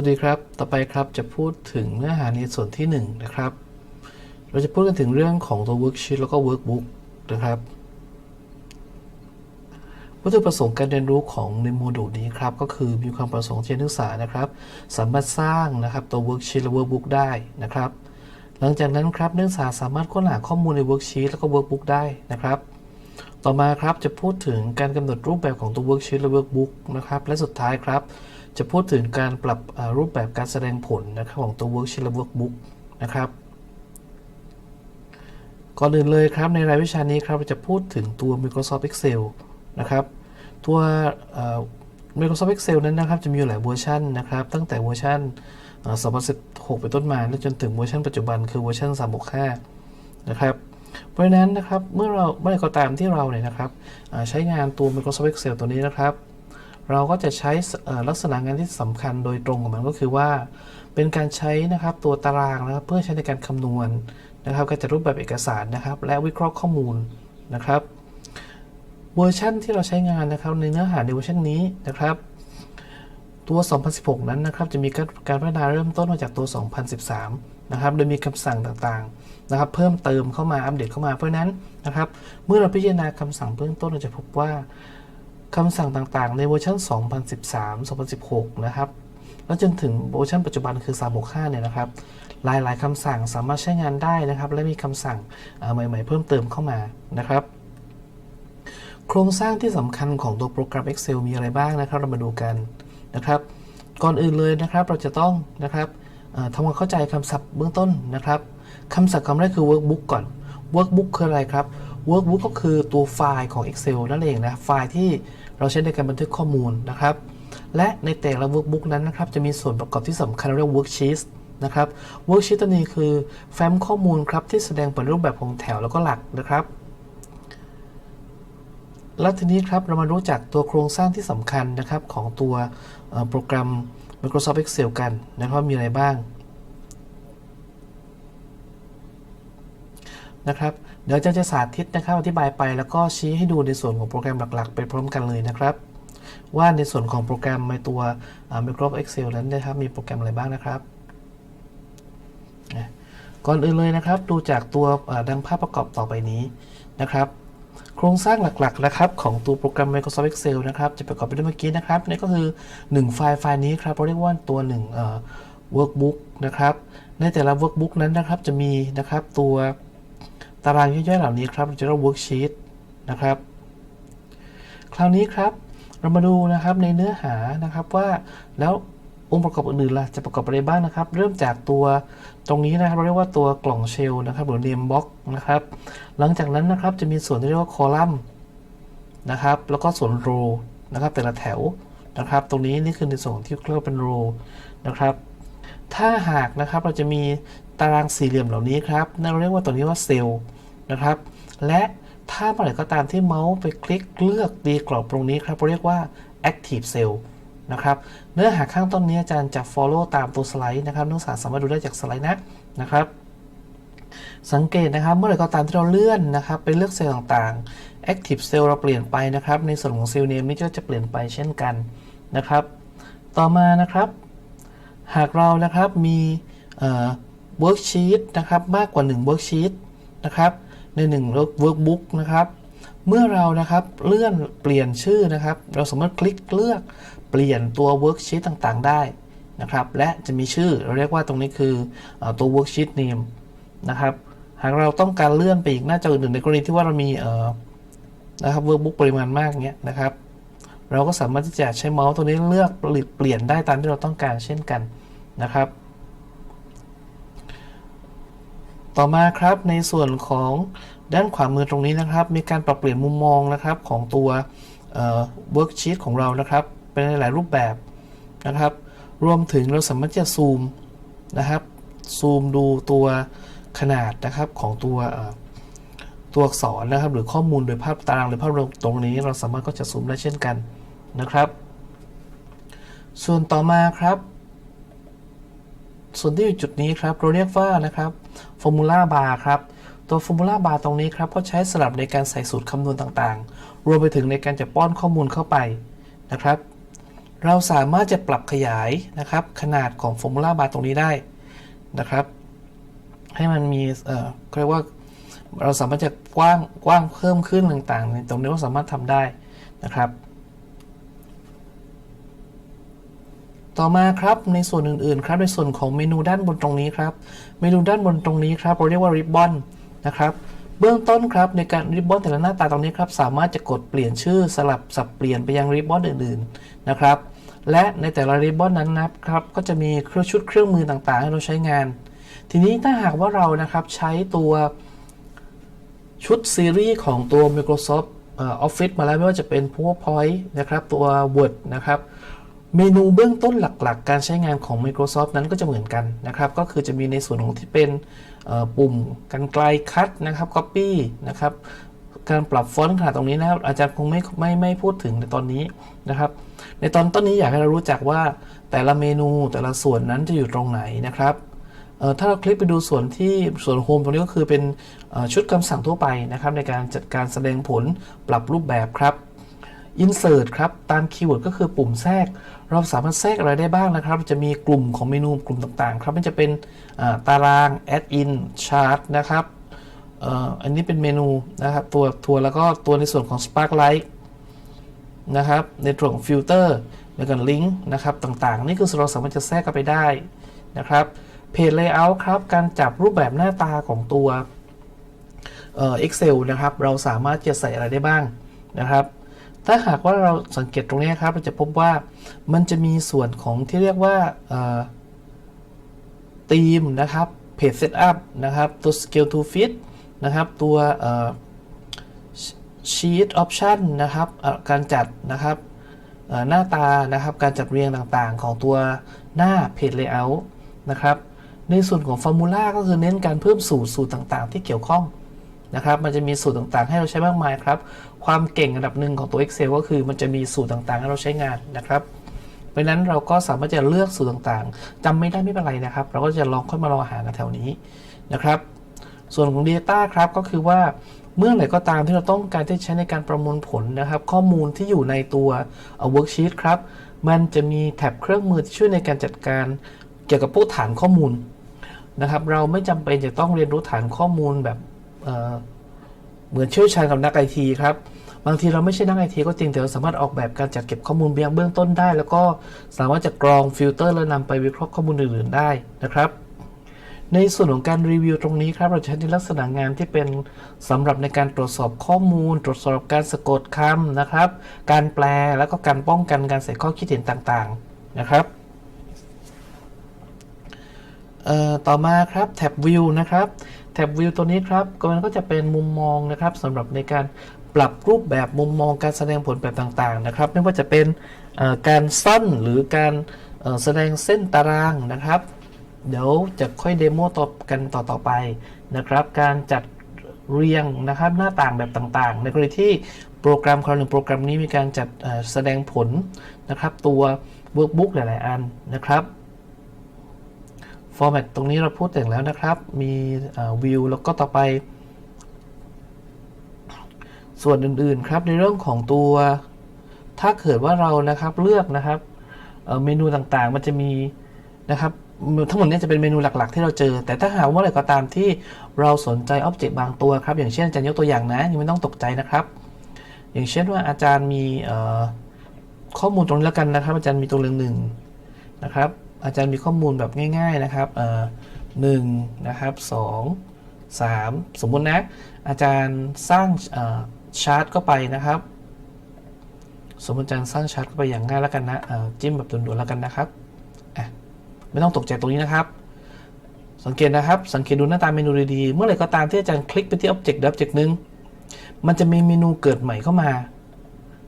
วัสดีครับ ต่อไปครับจะพูดถึงเนื้อหาในส่วนที่1นงนะครับ เราจะพูดกันถึงเรื่องของตัว worksheet แล้วก็ workbook นะครับ วัตถุประสงค์การเรียนรู้ของในโมดูลนี้ครับ ก็คือมีความประสงค์ที่นักศึกษานะครับ สามารถสร้างนะครับตัว worksheet และ workbook ได้นะครับ หลังจากนั้นครับนักศึกษาสามารถค้นหาข้อมูลใน worksheet แล้วก็ workbook ได้นะครับต่อมาครับจะพูดถึงการกำหนดรูปแบบของตัว worksheet และ workbook นะครับ และสุดท้ายครับ จะพูดถึงการปรับรูปแบบการแสดงผลนะครับของตัว worksheet และ workbook นะครับก่อนอื่นเลยครับในรายวิชานี้ครับจะพูดถึงตัว Microsoft Excel นะครับ ตัว Microsoft Excel นั้นนะครับจะมีหลายเวอร์ชันนะครับ ตั้งแต่เวอร์ชันเอ่อ2016 เป็นต้นมาและจนถึงเวอร์ชันปัจจุบันคือเวอร์ชัน365 นะครับ เพราะฉะนั้นนะครับเมื่อเราเมื่อไรก็ตามที่เราเนี่ยนะครับใช้งานตัว Microsoft Excel ตัวนี้นะครับ เราก็จะใช้ลักษณะงานที่สำคัญโดยตรงของมันก็คือว่า เป็นการใช้นะครับตัวตารางนะครับเพื่อใช้ในการคำนวณนะครับการจัดรูปแบบเอกสารนะครับ และวิเคราะห์ข้อมูลนะครับเวอร์ชันที่เราใช้งานนะครับในเนื้อหาในเวอร์ชันนี้นะครับตัว 2016 นั้นนะครับ จะมีการพัฒนาเริ่มต้นมาจากตัว 2013 นะครับ โดยมีคำสั่งต่างๆ นะครับ เพิ่มเติมเข้ามา อัปเดตเข้ามา เพราะนั้นนะครับ เมื่อเราพิจารณาคำสั่งเบื้องต้นเราจะพบว่า คำสั่งต่างๆ ในเวอร์ชัน2013 2016 นะครับ แล้วจนถึงเวอร์ชันปัจจุบันคือ 365 เนี่ยนะครับ หลายๆคำสั่งสามารถใช้งานได้นะครับ และมีคำสั่งใหม่ๆ เพิ่มเติมเข้ามานะครับ โครงสร้างที่สำคัญของตัวโปรแกรม Excel มีอะไรบ้างนะครับ เรามาดูกันนะครับ ก่อนอื่นเลยนะครับ เราจะต้องนะครับทำความเข้าใจคำศัพท์เบื้องต้นนะครับคำศัพท์คำแรกคือ workbook ก่อน workbook คืออะไรครับ workbook ก็คือตัวไฟล์ของ Excel นั่นเองนะ ไฟล์ที่ เราใช้ในการบันทึกข้อมูลนะครับ และในแต่ละ workbook นั้นนะครับจะมีส่วนประกอบที่สำคัญเรียกว่า worksheet นะครับ worksheet ตัวนี้คือแฟ้มข้อมูลครับที่แสดงเป็นรูปแบบของแถวแล้วก็หลักนะครับแล้วทีนี้ครับเรามารู้จักตัวโครงสร้างที่สำคัญนะครับของตัวโปรแกรม Microsoft Excel กันนะครับมีอะไรบ้าง นะครับ เดี๋ยวอาจะจะสาธิตนะครับอธิบายไปแล้วก็ชี้ให้ดูในส่วนของโปรแกรมหลัก ๆ ไปพร้อมกันเลยนะครับ ว่าในส่วนของโปรแกรมในตัว Microsoft Excel นั้นนะครับ มีโปรแกรมอะไรบ้างนะครับก่อนอื่นเลยนะครับ ดูจากตัวดังภาพประกอบต่อไปนี้นะครับ โครงสร้างหลักๆนะครับของตัวโปรแกรม Microsoft Excel นะครับ จะประกอบไปด้วยเมื่อกี้นะครับนี่ก็คือ 1 ไฟล์ไฟล์นี้ครับเราเรียกว่าตัว1เอ่อ workbook นะครับ ในแต่ละ workbook นั้นนะครับจะมีนะครับตัว ตารางย่อยๆเหล่านี้ครับเราจะเรียกว่า worksheet นะครับ คราวนี้ครับเรามาดูนะครับในเนื้อหานะครับว่าแล้วองค์ประกอบอื่นๆล่ะจะประกอบอะไรบ้างนะครับ เริ่มจากตัวตรงนี้นะครับเราเรียกว่าตัวกล่องเชลนะครับหรือ name box นะครับ หลังจากนั้นนะครับจะมีส่วนที่เรียกว่าคอลัมน์นะครับ แล้วก็ส่วนโรนะครับ แต่ละแถวนะครับ ตรงนี้นี่คือในส่วนที่เรียกว่าเป็นโรนะครับ ถ้าหากนะครับเราจะมีตารางสี่เหลี่ยมเหล่านี้ครับเราเรียกว่าตัวนี้ว่าเซลล์ นะครับ และถ้าเมื่อไหร่ก็ตามที่เมาส์ไปคลิกเลือกตีกรอบตรงนี้ครับเราเรียกว่า active cell นะครับเนื้อหาข้างต้นนี้อาจารย์จะ follow ตามตัวสไลด์นะครับนักศึกษาสามารถดูได้จากสไลด์นะนะครับสังเกตนะครับเมื่อไหร่ก็ตามที่เราเลื่อนนะครับไปเลือกเซลล์ต่างๆ active cell เราเปลี่ยนไปนะครับในส่วนของ cell name นี่ก็จะเปลี่ยนไปเช่นกันนะครับ ต่อมานะครับ หากเรานะครับมีเอ่อ worksheet นะครับมากกว่า 1 worksheet นะครับ ใน1 workbook นะครับเมื่อเรานะครับเลื่อนเปลี่ยนชื่อนะครับ เราสามารถคลิกเลือกเปลี่ยนตัว worksheet ต่างๆ ได้นะครับและจะมีชื่อเราเรียกว่าตรงนี้คืออตัว worksheet name นะครับหากเราต้องการเลื่อนไปอีกหน้าจออื่นๆในกรณีที่ว่าเรามีนะครับ workbook ปริมาณมากเงี้ยนะครับ เราก็สามารถที่จะใช้เมาส์ตัวนี้เลือกเปลี่ยนได้ตามที่เราต้องการเช่นกันนะครับ ต่อมาครับในส่วนของด้านขวามือตรงนี้นะครับ มีการปรับเปลี่ยนมุมมองนะครับของตัวเวิร์กชีตของเรานะครับ เป็นในหลายรูปแบบนะครับ รวมถึงเราสามารถจะซูมนะครับซูมดูตัวขนาดนะครับของตัวตัวอักษรนะครับ หรือข้อมูลโดยภาพตารางหรือภาพรวมตรงนี้ เราสามารถก็จะซูมได้เช่นกันนะครับ ส่วนต่อมาครับ ส่วนที่อยู่จุดนี้ครับเราเรียกว่านะครับ formula bar ครับตัว formula bar ตรงนี้ครับก็ใช้สำหรับในการใส่สูตรคำนวณต่างๆ รวมไปถึงในการจะป้อนข้อมูลเข้าไปนะครับ เราสามารถจะปรับขยายนะครับ ขนาดของ Formula Bar ตรงนี้ได้นะครับ ให้มันมีเอ่อเรียกว่าเราสามารถจะกว้างกว้างเพิ่มขึ้นต่างๆ ตรงนี้เราสามารถทำได้นะครับ ต่อมาครับในส่วนอื่นๆครับในส่วนของเมนูด้านบนตรงนี้ครับ เมนูด้านบนตรงนี้ครับเราเรียกว่าริบบอนนะครับเบื้องต้นครับในการริบบอนแต่ละหน้าตาตรงนี้ครับสามารถจะกดเปลี่ยนชื่อสลับสับเปลี่ยนไปยังริบบอนอื่นๆนะครับและในแต่ละริบบอนนั้นนะครับก็จะมีเครื่องชุดเครื่องมือต่างๆ ให้เราใช้งาน ทีนี้ถ้าหากว่าเรานะครับใช้ตัวชุดซีรีส์ของตัว Microsoft Office มาแล้วไม่ว่าจะเป็น PowerPoint นะครับตัว Word นะครับ เมนูเบื้องต้นหลักๆ การใช้งานของ Microsoft นั้นก็จะเหมือนกันนะครับ ก็คือจะมีในส่วนของที่เป็นปุ่มกันไกลคัดนะครับ Copy นะครับ การปรับฟอนต์ขนาดตรงนี้นะครับ อาจารย์คงไม่ไม่ไม่พูดถึงในตอนนี้นะครับ ในตอนต้นนี้อยากให้เรารู้จักว่าแต่ละเมนูแต่ละส่วนนั้นจะอยู่ตรงไหนนะครับถ้าเราคลิกไปดูส่วนที่ส่วนโฮมตรงนี้ก็คือเป็นชุดคำสั่งทั่วไปนะครับ ในการจัดการแสดงผลปรับรูปแบบครับ Insert ครับ ตามคีย์เวิร์ดก็คือปุ่มแทรก เราสามารถแทรกอะไรได้บ้างนะครับ จะมีกลุ่มของเมนูกลุ่มต่างๆ ครับ มันจะเป็นตาราง Add in Chart นะครับอ,อันนี้เป็นเมนูนะครับ ตัวตัวแล้วก็ตัวในส่วนของ Sparklight นะครับ ในส่วนของฟิลเตอร์แล้วก็ลิงก์นะครับต่างๆ นี่คือเราสามารถจะแทรกกันไปได้นะครับเพจ Layout ครับ การจับรูปแบบหน้าตาของตัวเอ่อ Excel นะครับ เราสามารถจะใส่อะไรได้บ้างนะครับ ถ้าหากว่าเราสังเกตตรงนี้ครับ เราจะพบว่ามันจะมีส่วนของที่เรียกว่าธีมนะครับ Page Setup นะครับ ตัว Scale to Fit นะครับ ตัวเอ่อ Sheet Option นะครับ การจัดนะครับหน้าตานะครับ การจัดเรียงต่างๆ ของตัวหน้า Page Layout นะครับ ในส่วนของ Formula ก็คือเน้นการเพิ่มสูตรสูตรต่างๆ ที่เกี่ยวข้อง นะครับ มันจะมีสูตรต่างๆ ให้เราใช้มากมายครับ ความเก่งอันดับหนึ่งของตัว Excel ก็คือมันจะมีสูตรต่างๆ ให้เราใช้งานนะครับเพราะนั้นเราก็สามารถจะเลือกสูตรต่างๆจำไม่ได้ไม่เป็นไรนะครับ เราก็จะลองค่อยมาลองหากันแถวนี้นะครับ ส่วนของ Data ครับก็คือว่าเมื่อไหร่ก็ตามที่เราต้องการที่ใช้ในการประมวลผลนะครับ ข้อมูลที่อยู่ในตัวเอ่อ worksheet ครับ มันจะมีแท็บเครื่องมือที่ช่วยในการจัดการเกี่ยวกับพวกฐานข้อมูลนะครับ เราไม่จำเป็นจะต้องเรียนรู้ฐานข้อมูลแบบ เหมือนเชี่ยวชาญกับนักไอทีครับบางทีเราไม่ใช่นักไอทีก็จริงแต่เราสามารถออกแบบการจัดเก็บข้อมูลเบื้องเบื้องต้นได้ แล้วก็สามารถจะกรองฟิลเตอร์และนำไปวิเคราะห์ข้อมูลอื่นๆได้นะครับ ในส่วนของการรีวิวตรงนี้ครับเราจะใช้ในลักษณะงานที่เป็นสำหรับในการตรวจสอบข้อมูล ตรวจสอบการสะกดคำนะครับ การแปลแล้วก็การป้องกันการใส่ข้อคิดเห็นต่างๆนะครับต่อมาครับแท็บวิวนะครับ แท็บวิวตัวนี้ครับก็มันก็จะเป็นมุมมองนะครับสำหรับในการปรับรูปแบบมุมมองการแสดงผลแบบต่างๆนะครับ ไม่ว่าจะเป็นการซ่อนหรือการแสดงเส้นตารางนะครับ เดี๋ยวจะค่อยเดโมต่อกันต่อๆไปนะครับ การจัดเรียงนะครับหน้าต่างแบบต่างๆ ในกรณีที่โปรแกรมคราวหนึ่งโปรแกรมนี้มีการจัดแสดงผลนะครับ ตัว workbook หลายๆ อันนะครับ ฟอร์แมตตรงนี้เราพูดแต่งแล้วนะครับ มีวิวแล้วก็ต่อไป ส่วนอื่นๆครับในเรื่องของตัว ถ้าเกิดว่าเรานะครับเลือกนะครับเเมนูต่างๆ มันจะมีนะครับทั้งหมดนี้จะเป็นเมนูหลักๆ ที่เราเจอ แต่ถ้าหากว่าอะไรก็ตามที่เราสนใจอ็อบเจกต์บางตัวครับ อย่างเช่นอาจารย์ยกตัวอย่างนะยังไม่ต้องตกใจนะครับ อย่างเช่นว่าอาจารย์มีข้อมูลตรงนี้แล้วกันนะครับ อาจารย์มีตัวเรืองหนึ่งนะครับ อาจารย์มีข้อมูลแบบง่าย ๆนะครับหนึ่งนะครับสองสามสมมุตินะ อาจารย์สร้างชาร์ตเข้าไปนะครับ สมมติอาจารย์สร้างชาร์ตเข้าไปอย่างง่ายแล้วกันนะจิ้มแบบด่วนๆแล้วกันนะครับไม่ต้องตกใจตรงนี้นะครับ สังเกตนะครับ สังเกตดูหน้าตาเมนูดีๆ เมื่อไหร่ก็ตามที่อาจารย์คลิกไปที่ Object ใด Object หนึ่งมันจะมีเมนูเกิดใหม่เข้ามา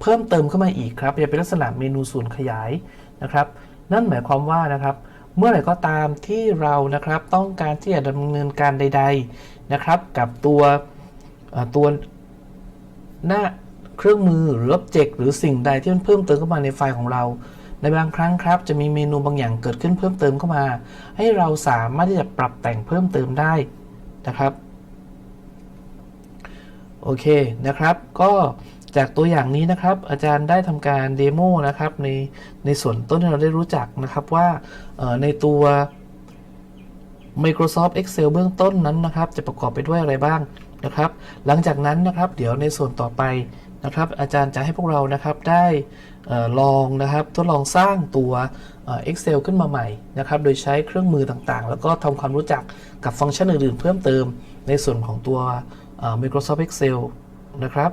เพิ่มเติมเข้ามาอีกครับ จะเป็นลักษณะเมนูส่วนขยายนะครับ นั่นหมายความว่านะครับ เมื่อไหร่ก็ตามที่เรานะครับต้องการที่จะดำเนินการใด ๆนะครับ กับตัวตัวหน้าเครื่องมือหรือ Object หรือสิ่งใดที่มันเพิ่มเติมเข้ามาในไฟล์ของเรา ในบางครั้งครับ จะมีเมนูบางอย่างเกิดขึ้นเพิ่มเติมเข้ามา ให้เราสามารถที่จะปรับแต่งเพิ่มเติมได้นะครับโอเคนะครับ ก็ จากตัวอย่างนี้นะครับ อาจารย์ได้ทำการเดโมนะครับในในส่วนต้นที่เราได้รู้จักนะครับว่าในตัว Microsoft Excel เบื้องต้นนั้นนะครับ จะประกอบไปด้วยอะไรบ้างนะครับ หลังจากนั้นนะครับ เดี๋ยวในส่วนต่อไปนะครับ อาจารย์จะให้พวกเรานะครับได้ลองนะครับทดลองสร้างตัว Excel ขึ้นมาใหม่นะครับ โดยใช้เครื่องมือต่างๆ แล้วก็ทำความรู้จักกับฟังก์ชันอื่นๆ เพิ่มเติมในส่วนของตัว Microsoft Excel นะครับ